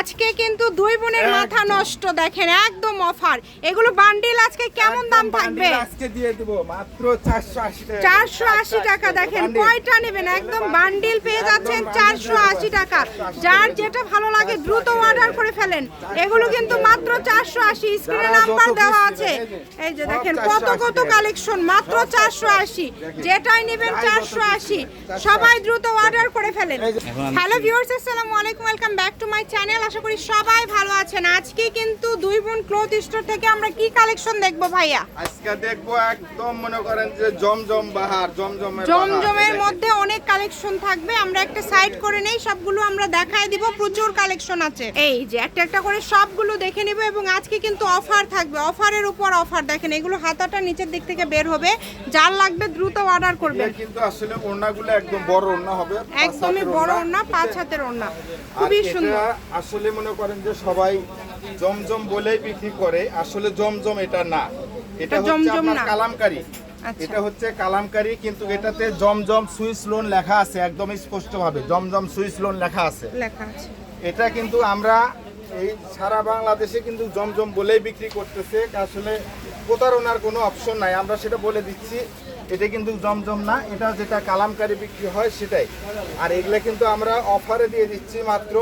আজকে কিন্তু দুই বোনের মাথা নষ্ট দেখেন একদম অফার। এগুলো বান্ডিল আজকে কেমন দাম থাকবে? আজকে দিয়ে দিব মাত্র 480 টাকা। চারশো আশি টাকা দেখেন কয়টা নেবেন? একদম বান্ডিল পেয়ে যাচ্ছেন চারশো আশি টাকা। যার যেটা ভালো লাগে দ্রুত অর্ডার করে ফেলেন। এগুলো কিন্তু মাত্র চারশো আশি স্ক্রিনে নাম্বার দেওয়া আছে। এই যে, দেখেন কত কত কালেকশন মাত্র সব চারশো আশি। দেখেন। যেটাই নেবেন যাই যত চারশো piece আশি নেবে, সবাই দ্রুত অর্ডার করে ফেলেন। হ্যালো ভিউয়ার্স আসসালামু আলাইকুম welcome back to my channel আশা করি সবাই ভালো আছেন। আজকে কিন্তু দুই বোন ক্লথ স্টোর থেকে আমরা কি কালেকশন দেখব ভাইয়া? আজকে দেখব একদম মনে করেন যে জমজম বাহার জমজমের জমজমের মধ্যে অনেক কালেকশন থাকবে। আমরা একটা সাইড করে নেই সবগুলো আমরা দেখায় দিব। প্রচুর কালেকশন আছে। এই যে একটা একটা করে সবগুলো দেখে নিব এবং আজকে কিন্তু অফার থাকবে। অফারের উপর অফার দেখেন এগুলো হাতাটা নিচের দিক থেকে বের হবে। যার লাগবে দ্রুত অর্ডার করবেন এগুলা কিন্তু আসলে ওড়নাগুলো একদম বড় ওড়না হবে। একদমই বড় ওড়না। পাঁচ হাতের ওড়না। খুবই সুন্দর। আসলে মনে করেন যে সবাই জমজম বলেই বিক্রি করে আসলে জমজম এটা না। এটা হচ্ছে আপনার। কালামকারী। আচ্ছা। এটা হচ্ছে কালামকারী কিন্তু এটাতে জমজম সুইস লোন লেখা আছে একদম স্পষ্ট ভাবে জমজম সুইস লোন লেখা আছে। লেখা আছে। এটা কিন্তু আমরা এই সারা বাংলাদেশে কিন্তু জমজম বলেই বিক্রি করতেছে। আসলে প্রতারণার কোনো অপশন নাই। আমরা সেটা বলে দিচ্ছি এটা কিন্তু জমজম না। এটা যেটা কালামকারি বিক্রি হয় সেটাই। আর এগুলো কিন্তু আমরা অফারে দিয়ে দিচ্ছি মাত্র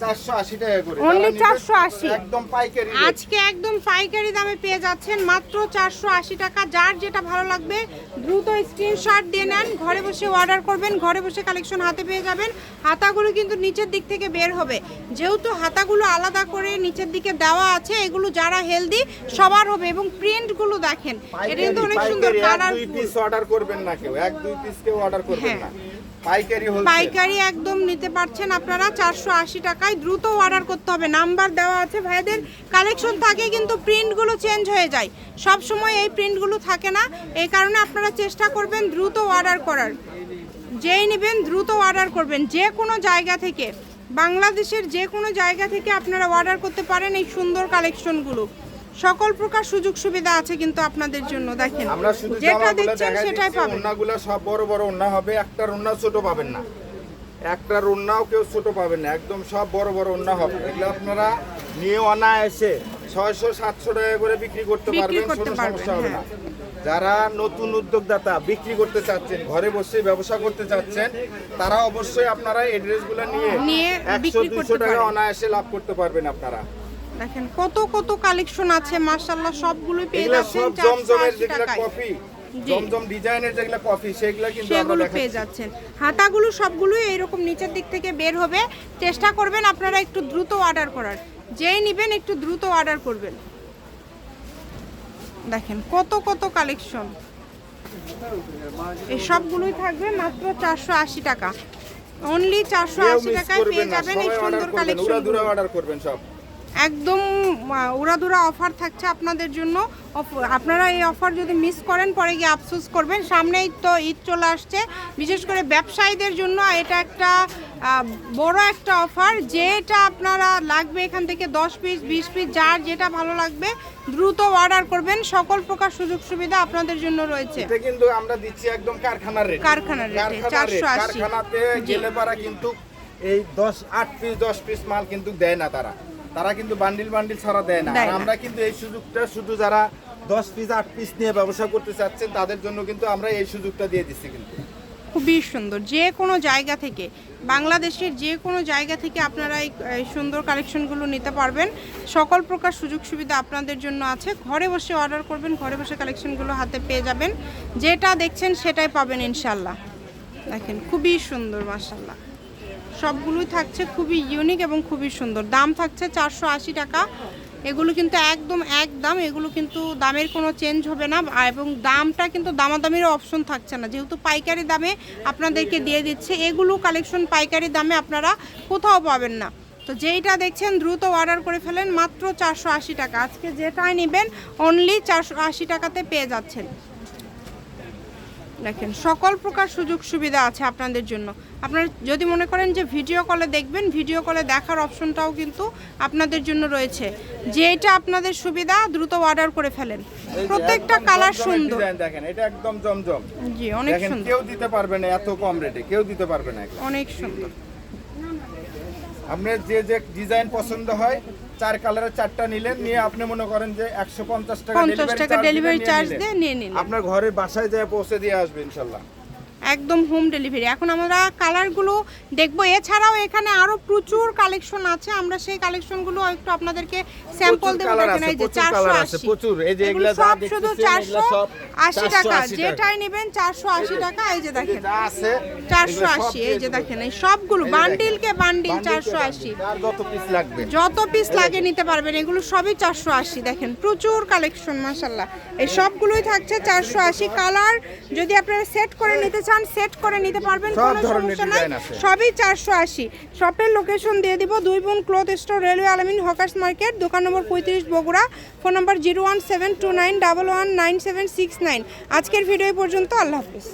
চারশো আশি টাকা করে। Only 480 একদম পাইকারি আজকে একদম পাইকারি দামে পেয়ে যাচ্ছেন মাত্র চারশো আশি টাকা। যার যেটা ভালো লাগবে দ্রুত স্ক্রিনশট দিয়ে নেন। ঘরে বসে অর্ডার করবেন ঘরে বসে কালেকশন হাতে পেয়ে যাবেন। হাতাগুলো কিন্তু নিচের দিক থেকে বের হবে। যেহেতু হাতাগুলো আলাদা করে নিচের দিকে দেওয়া আছে এগুলো যারা হেলদি সবার হবে। এবং প্রিন্টগুলো দেখেন এটা কিন্তু অনেক সুন্দর পাইকারি, কালার দুই পিস অর্ডার করবেন না কেউ। এক দুই পিস কেউ অর্ডার করবেন না। হ্যাঁ। পাইকারি হল পাইকারি একদম নিতে পারছেন আপনারা চারশো আশি টাকায় দ্রুত অর্ডার করতে হবে। নাম্বার দেওয়া আছে ভাইদের। কালেকশন থাকে কিন্তু প্রিন্টগুলো চেঞ্জ হয়ে যায়। সব সময় এই প্রিন্টগুলো থাকে না। এই কারণে আপনারা চেষ্টা করবেন দ্রুত অর্ডার করার। যেই নেবেন দ্রুত অর্ডার করবেন। যে কোনো জায়গা থেকে বাংলাদেশের যে কোনো জায়গা থেকে আপনারা অর্ডার করতে পারেন এই সুন্দর কালেকশনগুলো সকল প্রকার সুযোগ সুবিধা আছে কিন্তু আপনাদের জন্য। দেখেন যেটা দেখছেন সেটাই পাবেন। ওন্নাগুলো সব বড় বড় ওন্না হবে একটা ওন্না ছোট পাবেন না। একটা ওন্নাও কেউ ছোট পাবেন না একদম সব বড় বড় ওন্না হবে এগুলো আপনারা নিয়ে অনায়াসে ছয়শো সাতশো টাকা করে বিক্রি করতে পারবেন কোনো সমস্যা হবে না হ্যাঁ। যারা নতুন উদ্যোগদাতা বিক্রি করতে চাচ্ছেন ঘরে বসে ব্যবসা করতে চাচ্ছেন তারা অবশ্যই আপনারা এড্রেসগুলো নিয়ে নিয়ে একশো দুশো টাকা। অনায়াসে লাভ করতে পারবেন আপনারা দেখেন কত কত কালেকশন আছে মার্শাল্লাহ সবগুলোই পেয়ে যাচ্ছেন সব জমজমের জি। জমজম ডিজাইনের যেগুলা কফি সেগুলা কিন্তু সেগুলো পেয়ে যাচ্ছেন। হাতাগুলো সবগুলোই এইরকম নিচের দিক থেকে বের হবে। চেষ্টা করবেন আপনারা একটু দ্রুত অর্ডার করার। যেই নেবেন একটু দ্রুত অর্ডার করবেন। দেখেন কত কত কালেকশন এই সবগুলোই থাকবে মাত্র চারশো আশি টাকা। অনলি চারশো আশি টাকায় পেয়ে যাবেন এই সুন্দর কালেকশন অর্ডার করবেন সব। একদম আহ, উড়াধুরা অফার থাকছে আপনাদের জন্য। আপনারা এই অফার যদি মিস করেন পরে গিয়ে আফসোস করবেন। সামনেই তো ঈদ চলে আসছে। বিশেষ করে ব্যবসায়ীদের জন্য এটা একটা বড় একটা অফার। যেটা আপনারা লাগবে এখান থেকে দশ পিস বিশ পিস যার যেটা ভালো লাগবে দ্রুত অর্ডার করবেন। সকল প্রকার সুযোগ সুবিধা আপনাদের জন্য রয়েছে। কিন্তু আমরা দিচ্ছি একদম কারখানার রেট। কারখানার এ, 480 কারখানাতে গেলে পারা কিন্তু এই দশ আট পিস দশ পিস মাল কিন্তু দেয় না তারা। তারা কিন্তু বান্ডিল বান্ডিল ছাড়া দেয় না। আর আমরা কিন্তু এই সুযোগটা শুধু যারা দশ পিস আট পিস নিয়ে ব্যবসা করতে চাচ্ছেন তাদের জন্য কিন্তু আমরা এই সুযোগটা দিয়ে দিচ্ছি কিন্তু। খুবই সুন্দর। যে কোনো জায়গা থেকে বাংলাদেশের যে কোনো জায়গা থেকে আপনারা এই এই সুন্দর কালেকশনগুলো নিতে পারবেন। সকল প্রকার সুযোগ সুবিধা আপনাদের জন্য আছে। ঘরে বসে অর্ডার করবেন ঘরে বসে কালেকশনগুলো হাতে পেয়ে যাবেন। যেটা দেখছেন সেটাই পাবেন ইনশাল্লাহ দেখেন খুবই সুন্দর মাসাল্লাহ সবগুলোই থাকছে খুবই ইউনিক এবং খুবই সুন্দর। দাম থাকছে চারশো আশি টাকা। এগুলো কিন্তু একদম এক দাম এগুলো কিন্তু দামের কোনো চেঞ্জ হবে না। এবং দামটা কিন্তু দামাদামির অপশন থাকছে না। যেহেতু পাইকারি দামে আপনাদেরকে দিয়ে দিচ্ছে, এগুলো কালেকশন পাইকারি দামে আপনারা কোথাও পাবেন না। তো যেইটা দেখছেন দ্রুত অর্ডার করে ফেলেন, মাত্র চারশো আশি টাকা। আজকে যেটাই নেবেন অনলি চারশো আশি টাকাতে পেয়ে যাচ্ছেন। দেখেন সকল প্রকার সুযোগ সুবিধা আছে আপনাদের জন্য। আপনারা যদি মনে করেন যে ভিডিও কলে দেখবেন ভিডিও কলে দেখার অপশনটাও কিন্তু আপনাদের জন্য রয়েছে। যে এটা আপনাদের সুবিধা দ্রুত অর্ডার করে ফেলেন। প্রত্যেকটা কালার সুন্দর। দেখেন এটা একদম জমজম। জি অনেক সুন্দর। কেউ দিতে পারবে না এত কম রেটে কেউ দিতে পারবে না অনেক সুন্দর। আপনার যে যে ডিজাইন পছন্দ হয় চার কালারের চারটা নিলেন নিয়ে আপনি মনে করেন যে একশো পঞ্চাশ টাকা ডেলিভারি চার্জ দিয়ে নিয়ে নিন আপনার ঘরের বাসায় যায় পৌঁছে দিয়ে আসবে ইনশাল্লাহ। একদম হোম ডেলিভারি এখন আমরা কালারগুলো দেখব। এছাড়াও এখানে আরও প্রচুর কালেকশন আছে। আমরা সেই কালেকশনগুলো একটু আপনাদেরকে স্যাম্পল দেবো। দেখেন এই যে চারশো আশি। প্রচুর। এই যে এগুলা সব শুধু চারশো আশি টাকা। 480 টাকা। যেটাই নেবেন চারশো আশি টাকা। এই যে দেখেন। চারশো আশি। এই যে দেখেন এই সবগুলো বান্ডিলকে বান্ডিল কে চারশো আশি। যত পিস লাগবে? যত পিস লাগে নিতে পারবেন। এগুলো সবই চারশো আশি। দেখেন প্রচুর কালেকশন মাসাল্লাহ এই সবগুলোই থাকছে চারশো আশি। কালার যদি আপনারা সেট করে নিতে চান সেট করে নিতে পারবেন কোনো সমস্যা নাই। সবই চারশো আশি। শপের লোকেশন দিয়ে দিব দুই বোন cloth store railway Alamin hawkers market দোকান নম্বর পঁয়ত্রিশ Bogura phone number zero one seven two nine double one nine seven six nine আজকের ভিডিও পর্যন্ত আল্লাহ হাফিজ।